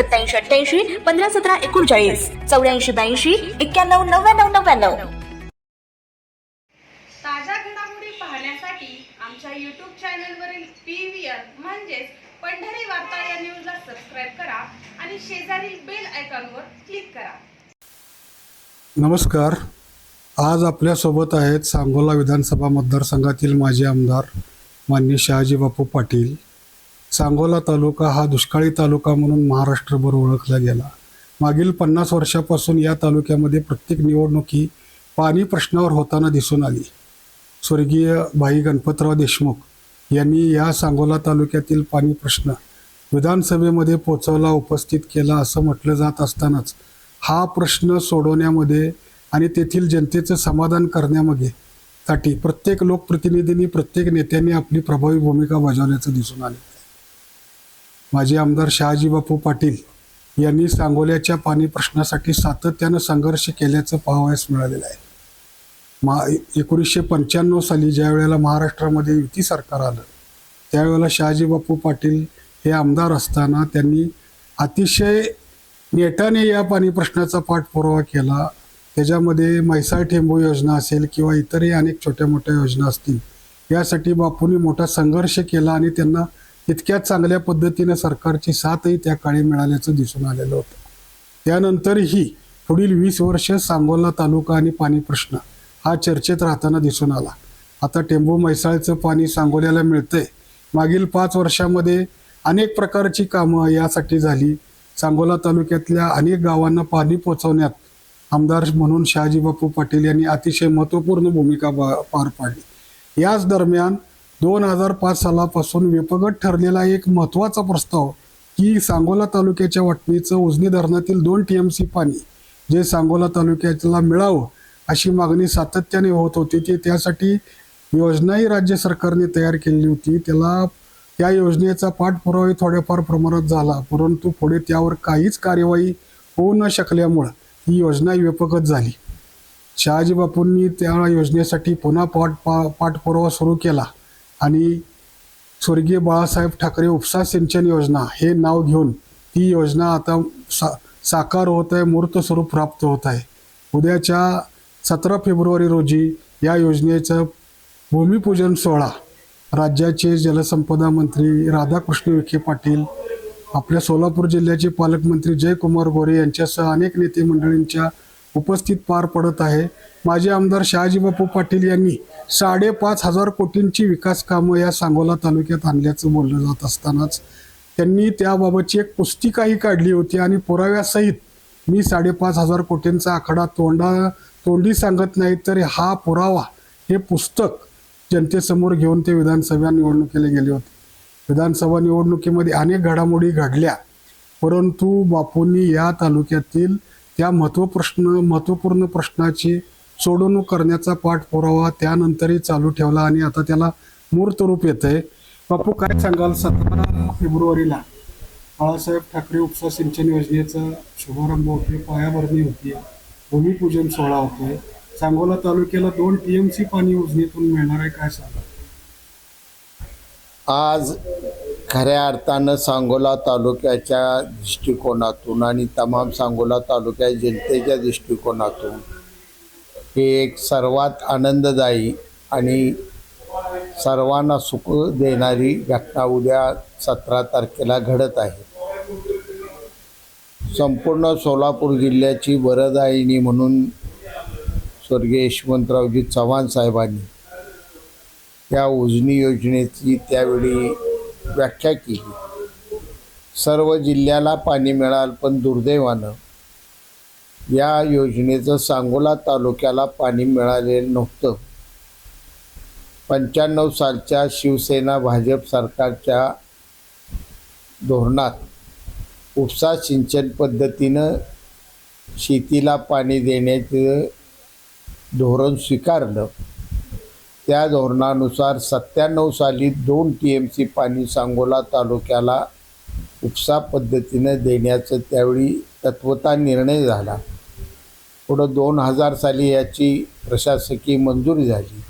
सत्याऐंशी अठ्ठ्याऐंशी पंधरा सतरा एकोणचाळीस चौऱ्याऐंशी ब्याऐंशी एक्क्याण्णव नव्याण्णव नव्याण्णव. ताज्या घडामोडी पाहण्यासाठी आमच्या यूट्यूब चॅनलवरील पी व्ही आर म्हणजेच पंढरी वार्ता या न्यूजला सबस्क्राईब करा आणि शेजारील बेल आयकॉनवर क्लिक करा. नमस्कार. आज आपल्यासोबत आहेत सांगोला विधानसभा मतदारसंघातील माजी आमदार मान्य शहाजी बापू पाटील. सांगोला तालुका हा दुष्काळी तालुका म्हणून महाराष्ट्रभर ओळखला गेला. मागील पन्नास वर्षापासून या तालुक्यामध्ये प्रत्येक निवडणुकी पाणी प्रश्नावर होताना दिसून आली. स्वर्गीय भाई गणपतराव देशमुख यांनी या सांगोला तालुक्यातील पाणी प्रश्न विधानसभेमध्ये पोचवला उपस्थित केला असं म्हटलं जात असतानाच हा प्रश्न सोडवण्यामध्ये आणि तेथील जनतेचं समाधान करण्यामध्ये साठी प्रत्येक लोकप्रतिनिधींनी प्रत्येक नेत्यांनी आपली प्रभावी भूमिका बजावल्याचं दिसून आले. माजी आमदार शहाजी बापू पाटील यांनी सांगोल्याच्या पाणी प्रश्नासाठी सातत्यानं संघर्ष केल्याचं पाहावयास मिळालेलं आहे. मा एकोणीसशे पंच्याण्णव साली ज्या वेळेला महाराष्ट्रामध्ये युती सरकार आलं त्यावेळेला शहाजी बापू पाटील हे आमदार असताना त्यांनी अतिशय नेटाने या पाणी प्रश्नाचा पाठपुरावा केला. त्याच्यामध्ये म्हैसाळ ठेंबू योजना असेल किंवा इतरही अनेक छोट्या मोठ्या योजना असतील यासाठी बापूंनी मोठा संघर्ष केला आणि त्यांना इतक्या चांगल्या पद्धतीनं सरकारची साथही त्या काळी मिळाल्याचं दिसून आलेलं होतं. त्यानंतरही पुढील वीस वर्ष सांगोला तालुका आणि पाणी प्रश्न हा चर्चेत राहताना दिसून आला. आता टेंबू म्हैसाळचं पाणी सांगोल्याला मिळतंय. मागील पाच वर्षामध्ये अनेक प्रकारची कामं यासाठी झाली. सांगोला तालुक्यातल्या अनेक गावांना पाणी पोचवण्यात आमदार म्हणून शहाजीबापू पाटील यांनी अतिशय महत्त्वपूर्ण भूमिका पार पाडली. याच दरम्यान दोन हजार पाच सालापासून विपगत ठरलेला एक महत्त्वाचा प्रस्ताव की सांगोला तालुक्याच्या वाटणीचं उजनी धरणातील दोन टी एम सी पाणी जे सांगोला तालुक्याला मिळावं अशी मागणी सातत्याने होत होती ती त्यासाठी योजनाही राज्य सरकारने तयार केली होती. त्याला त्या योजनेचा पाठपुरावाही थोड्याफार प्रमाणात झाला परंतु पुढे त्यावर काहीच कार्यवाही होऊ न शकल्यामुळं ही योजना व्यापकच झाली. शहाजी बापूंनी त्या योजनेसाठी पुन्हा पाठ पा पाठपुरावा सुरू केला. आणि स्वर्गीय बाळासाहेब ठाकरे उपसा सिंचन योजना हे नाव घेऊन ती योजना आता सा साकार होत आहे मूर्त स्वरूप प्राप्त होत आहे. उद्याच्या सतरा फेब्रुवारी रोजी या योजनेचं भूमिपूजन सोहळा राज्याचे जलसंपदा मंत्री राधाकृष्ण विखे पाटील आपल्या सोलापूर जिल्ह्याचे पालकमंत्री जयकुमार गोरे यांच्यासह अनेक नेते मंडळींच्या उपस्थित पार पडत आहे. माजी आमदार शहाजीबापू पाटील यांनी साडेपाच हजार कोटींची विकास कामं या सांगोला तालुक्यात आणल्याचं बोललं जात असतानाच त्यांनी त्याबाबतची एक पुस्तिकाही काढली होती आणि पुराव्यासहित मी साडेपाच हजार कोटींचा आकडा तोंडा तोंडी सांगत नाही तर हा पुरावा हे पुस्तक जनतेसमोर घेऊन ते विधानसभा निवडणुकीला गेले होते. विधानसभा निवडणुकीमध्ये अनेक घडामोडी घडल्या. परंतु बापूंनी या तालुक्यातील त्या महत्त्वप्रश्न महत्त्वपूर्ण प्रश्नाची सोडवणूक करण्याचा पाठपुरावा त्यानंतरही चालू ठेवला आणि आता त्याला मूर्त रूप येत आहे बापू काय सांगाल सतरा फेब्रुवारीला? बाळासाहेब ठाकरे उपसा सिंचन योजनेचा शुभारंभ होते पायाभरणी होती भूमिपूजन सोहळा होतोय. सांगोला तालुक्याला दोन टीएमसी पाणी योजनेतून मिळणार आहे काय सांगा आज खऱ्या अर्थानं सांगोला तालुक्याच्या दृष्टिकोनातून आणि तमाम सांगोला तालुक्या जनतेच्या दृष्टिकोनातून हे एक सर्वात आनंददायी आणि सर्वांना सुख देणारी घटना उद्या सतरा तारखेला घडत आहे. संपूर्ण सोलापूर जिल्ह्याची वरदायिनी म्हणून स्वर्गीय यशवंतरावजी चव्हाण साहेबांनी या उजनी योजनेची त्यावेळी व्याख्या केली. सर्व जिल्ह्याला पाणी मिळालं पण दुर्दैवानं या योजनेचं सांगोला तालुक्याला पाणी मिळालेलं नव्हतं. पंच्याण्णव सालच्या शिवसेना भाजप सरकारच्या धोरणात उपसा सिंचन पद्धतीनं शेतीला पाणी देण्याचं धोरण स्वीकारलं. त्या धोरणानुसार सत्त्याण्णव साली दोन टी एम सी पाणी सांगोला तालुक्याला उपसा पद्धतीनं देण्याचं त्यावेळी तत्वता निर्णय झाला. पुढं दोन हजार साली याची प्रशासकीय मंजुरी झाली.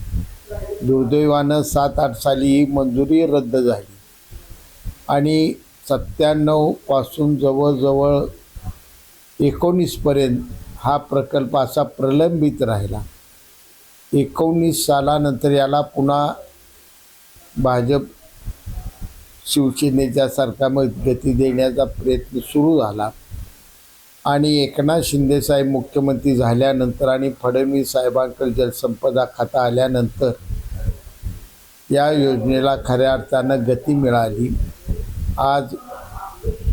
दुर्दैवानं सात आठ साली ही मंजुरी रद्द झाली. आणि सत्त्याण्णवपासून जवळजवळ एकोणीसपर्यंत हा प्रकल्प असा प्रलंबित राहिला. एकोणीस सालानंतर याला पुन्हा भाजप शिवसेनेच्या सरकारमध्ये गती देण्याचा प्रयत्न सुरू झाला. आणि एकनाथ शिंदेसाहेब मुख्यमंत्री झाल्यानंतर आणि फडणवीस साहेबांकडे जलसंपदा खाता आल्यानंतर या योजनेला खऱ्या अर्थानं गती मिळाली. आज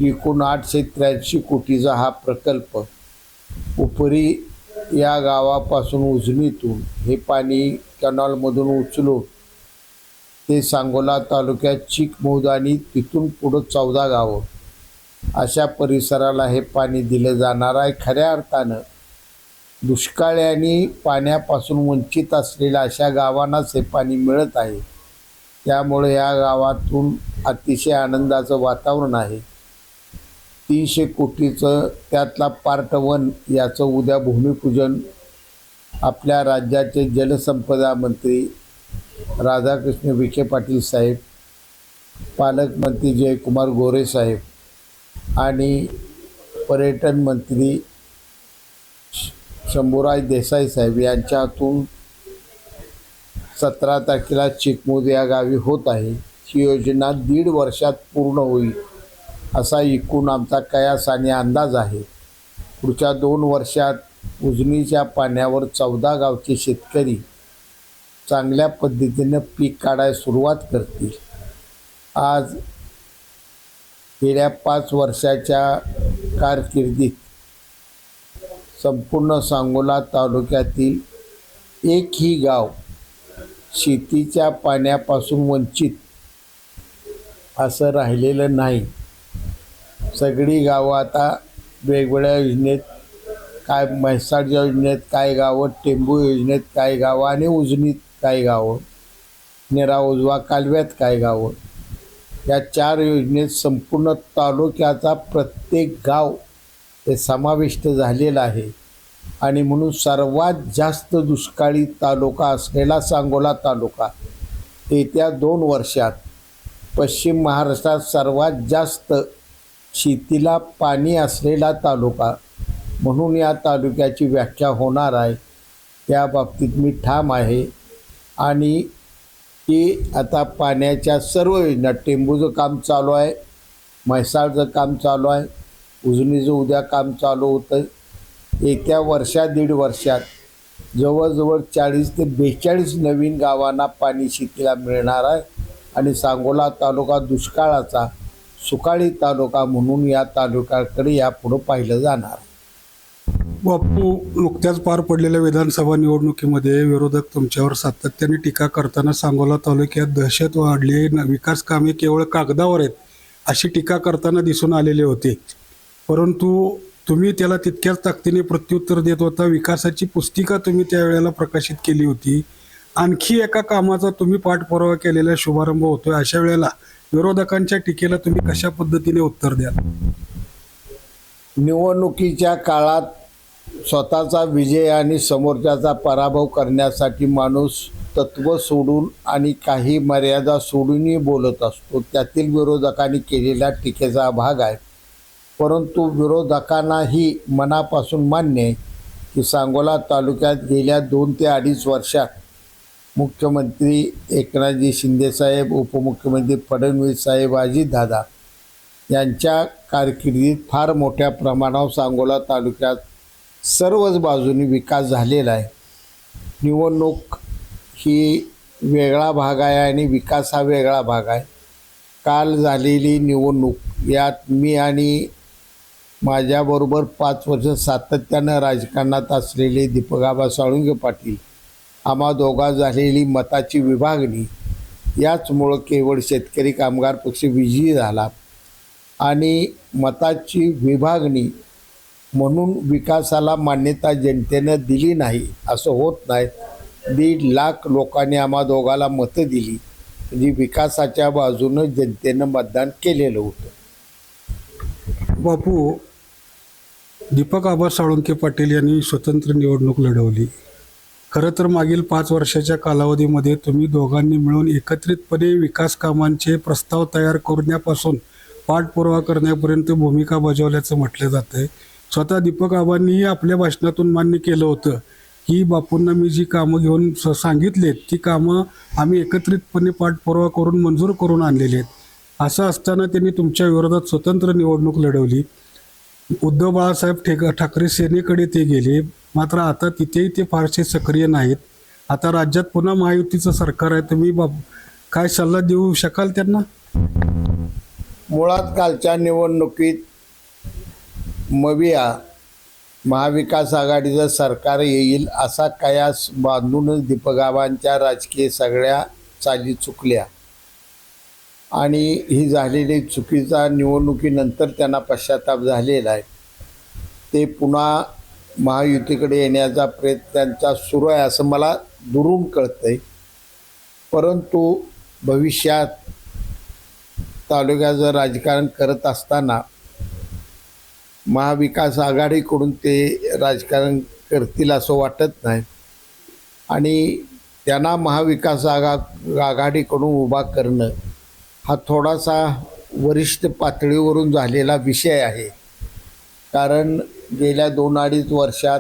एकूण आठशे त्र्याऐंशी कोटीचा हा प्रकल्प उपरी या गावापासून उजनीतून हे पाणी कॅनॉलमधून उचलून ते सांगोला तालुक्यात चिकमौद आणि तिथून पुढं चौदा गावं. अशा परिसराला हे पाणी दिलं जाणार आहे. खऱ्या अर्थानं दुष्काळ्याने पाण्यापासून वंचित असलेल्या अशा गावांनाच हे पाणी मिळत आहे. त्यामुळे या गावातून अतिशय आनंदाचं वातावरण आहे. तीनशे कोटीचं त्यातला पार्ट वन याचं उद्या भूमिपूजन आपल्या राज्याचे जलसंपदा मंत्री राधाकृष्ण विखे पाटील साहेब पालकमंत्री जयकुमार गोरे साहेब आणि पर्यटन मंत्री श- शंभूराज देसाई साहेब यांच्या हातून सतरा तारखेला चिकमोद या गावी होत आहे. ही योजना दीड वर्षात पूर्ण होईल. असा एकूण आमचा कयास आणि अंदाज आहे. पुढच्या दोन वर्षात उजनीच्या पाण्यावर चौदा गावचे शेतकरी चांगल्या पद्धतीनं पीक काढायला सुरुवात करतील. आज गेल्या पाच वर्षाच्या कारकिर्दीत संपूर्ण सांगोला तालुक्यातील एकही गाव शेतीच्या पाण्यापासून वंचित असं राहिलेलं नाही. सगळी गावं आता वेगवेगळ्या योजनेत काय म्हैसाळच्या योजनेत काय गावं टेंबू योजनेत काय गावं आणि उजनीत काय गावं नेरा उजवा कालव्यात काय गावं. या चार योजनेत संपूर्ण तालुक्याचा प्रत्येक गाव हे समाविष्ट झालेलं आहे. आणि म्हणून सर्वात जास्त दुष्काळी तालुका असलेला सांगोला तालुका. येत्या दोन वर्षात पश्चिम महाराष्ट्रात सर्वात जास्त शेतीला पाणी असलेला तालुका म्हणून या तालुक्याची व्याख्या होणार आहे. त्या बाबतीत मी ठाम आहे. आणि की आता पाण्याच्या सर्व योजना टेंबूचं काम चालू आहे म्हैसाळचं काम चालू आहे उजनीचं उद्या काम चालू होतं. येत्या वर्षा दीड वर्षात जवळजवळ चाळीस ते बेचाळीस नवीन गावांना पाणी शेतीला मिळणार आहे. आणि सांगोला तालुका दुष्काळाचा सुकाळी तालुका म्हणून या तालुक्याकडे यापुढं पाहिलं जाणार. बापू नुकत्याच पार पडलेल्या विधानसभा निवडणुकीमध्ये विरोधक तुमच्यावर सातत्याने टीका करताना सांगोला तालुक्यात दहशत वाढली न- विकास कामे केवळ कागदावर आहेत अशी टीका करताना दिसून आलेले होते. परंतु तुम्ही त्याला तितक्याच ताकदीने प्रत्युत्तर देत होता. विकासाची पुस्तिका तुम्ही त्यावेळेला प्रकाशित केली होती. आणखी एका कामाचा तुम्ही पाठपुरावा केलेला शुभारंभ होतोय अशा वेळेला विरोधकांच्या टीकेला तुम्ही कशा पद्धतीने उत्तर द्याल? निवडणुकीच्या काळात स्वतःचा विजय आणि समोरच्याचा पराभव करण्यासाठी माणूस तत्व सोडून आणि काही मर्यादा सोडूनही बोलत असतो. त्यातील विरोधकांनी केलेल्या टीकेचा भाग आहे. परंतु विरोधकांनाही मनापासून मान्य आहे की सांगोला तालुक्यात गेल्या दोन ते अडीच वर्षात मुख्यमंत्री एकनाथजी शिंदेसाहेब उपमुख्यमंत्री फडणवीस साहेब अजितदादा यांच्या कारकिर्दीत फार मोठ्या प्रमाणावर सांगोला तालुक्यात सर्वच बाजूनी विकास झालेला आहे. निवडणूक ही वेगळा भाग आहे आणि विकास हा वेगळा भाग आहे. काल झालेली निवडणूक यात मी आणि माझ्याबरोबर पाच वर्ष सातत्यानं राजकारणात असलेले दीपकाबा साळुंगे पाटील आम्हा दोघा झालेली मताची विभागणी याचमुळं केवळ शेतकरी कामगार पक्ष विजयी झाला. आणि मताची विभागणी म्हणून विकासाला मान्यता जनतेनं दिली नाही असं होत नाही. दीड लाख लोकांनी आम्हा दोघाला मतं दिली म्हणजे विकासाच्या बाजूनं जनतेनं मतदान केलेलं होतं. बापू दीपक आबा साळुंके पाटील यांनी स्वतंत्र निवडणूक लढवली. खरं तर मागील पाच वर्षाच्या कालावधीमध्ये तुम्ही दोघांनी मिळून एकत्रितपणे विकास कामांचे प्रस्ताव तयार करण्यापासून पाठपुरावा करण्यापर्यंत भूमिका बजावल्याचं म्हटलं जातं आहे स्वतः दीपक आबांनीही आपल्या भाषणातून मान्य केलं होतं की बापूंना मी जी कामं घेऊन स- सांगितलेत ती कामं आम्ही एकत्रितपणे पाठपुरावा करून मंजूर करून आणलेली आहेत. असं असताना त्यांनी तुमच्या विरोधात स्वतंत्र निवडणूक लढवली. उद्धव बाळासाहेब ठेक ठाकरे सेनेकडे ते गेले. मात्र आता तिथेही ते फारसे सक्रिय नाहीत. आता राज्यात पुन्हा महायुतीचं सरकार आहे तुम्ही बाब काय सल्ला देऊ शकाल त्यांना? मुळात कालच्या निवडणुकीत मविया महाविकास आघाडीचं सरकार येईल असा कयास बांधूनच दीपगावांच्या राजकीय सगळ्या चाली चुकल्या. आणि ही झालेली चुकीचा निवडणुकीनंतर त्यांना पश्चाताप झालेला आहे. ते पुन्हा महायुतीकडे येण्याचा प्रयत्न त्यांचा सुरू आहे असं मला दुरून कळतंय. परंतु भविष्यात तालुक्याचं राजकारण करत असताना महाविकास आघाडीकडून ते राजकारण करतील असं वाटत नाही. आणि त्यांना महाविकास आघा आघाडीकडून उभा करणं हा थोडासा वरिष्ठ पातळीवरून झालेला विषय आहे. कारण गेल्या दोन अडीच वर्षात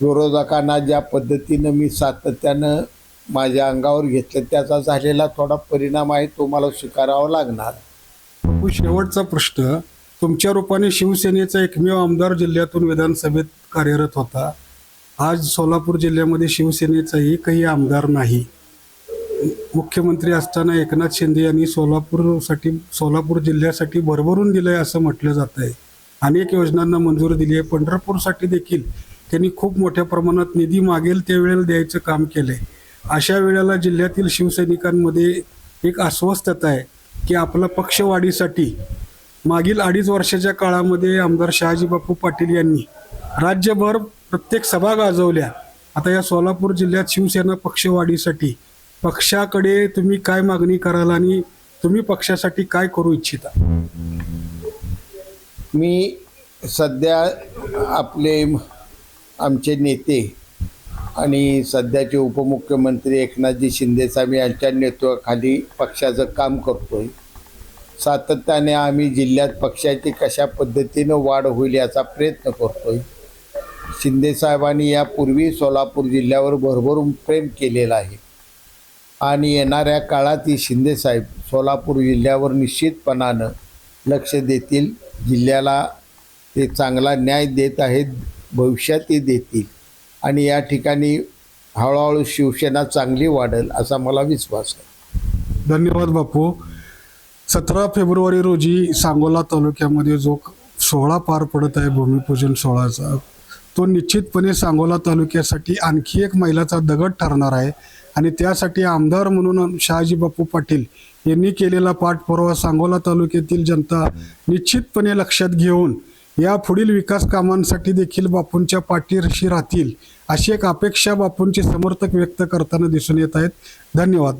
विरोधकांना ज्या पद्धतीनं मी सातत्यानं माझ्या अंगावर घेतलं त्याचा झालेला थोडा परिणाम आहे तो मला स्वीकारावा लागणार. शेवटचा प्रश्न. तुमच्या रूपाने शिवसेनेचा एकमेव आमदार जिल्ह्यातून विधानसभेत कार्यरत होता. आज सोलापूर जिल्ह्यामध्ये शिवसेनेचा एकही आमदार नाही. मुख्यमंत्री असताना एकनाथ शिंदे यांनी सोलापूरसाठी सोलापूर जिल्ह्यासाठी भरभरून दिलंय असं म्हटलं जात आहे अनेक योजनांना मंजुरी दिली आहे. पंढरपूरसाठी देखील त्यांनी खूप मोठ्या प्रमाणात निधी मागेल त्यावेळेला द्यायचं काम केलंय. अशा वेळेला जिल्ह्यातील शिवसैनिकांमध्ये एक अस्वस्थता आहे की आपला पक्षवाढीसाठी मागील अडीच वर्षाच्या काळामध्ये आमदार शहाजी बापू पाटील यांनी राज्यभर प्रत्येक सभा गाजवल्या. आता या सोलापूर जिल्ह्यात शिवसेना पक्षवाढीसाठी पक्षाकडे तुम्ही काय मागणी कराल आणि तुम्ही पक्षासाठी काय करू इच्छिता? मी सध्या आपले आमचे नेते आणि सध्याचे उपमुख्यमंत्री एकनाथजी शिंदेसाहेब यांच्या नेतृत्वाखाली पक्षाचं काम करतो आहे सातत्याने आम्ही जिल्ह्यात पक्षाची कशा पद्धतीनं वाढ होईल याचा प्रयत्न करतो आहे शिंदेसाहेबांनी यापूर्वी सोलापूर जिल्ह्यावर भरभरून प्रेम केलेलं आहे. आणि येणाऱ्या काळातही शिंदेसाहेब सोलापूर जिल्ह्यावर निश्चितपणानं लक्ष देतील जिल्ह्याला ते चांगला न्याय देत आहेत भविष्यात ते देतील. आणि या ठिकाणी हळूहळू शिवसेना चांगली वाढेल असा मला विश्वास आहे. धन्यवाद बापू. सतरा फेब्रुवारी रोजी सांगोला तालुक्यामध्ये जो सोहळा पार पडत आहे भूमिपूजन सोहळाचा तो निश्चितपणे सांगोला तालुक्यासाठी आणखी एक मैलाचा दगड ठरणार आहे. आणि त्यासाठी आमदार म्हणून शहाजी बापू पाटील यांनी केलेला पाठपुरावा सांगोला तालुक्यातील जनता निश्चितपणे लक्षात घेऊन या पुढील विकास कामांसाठी देखील बापूंच्या पाठीशी राहतील अशी एक अपेक्षा बापूंचे समर्थक व्यक्त करताना दिसून येत आहेत. धन्यवाद.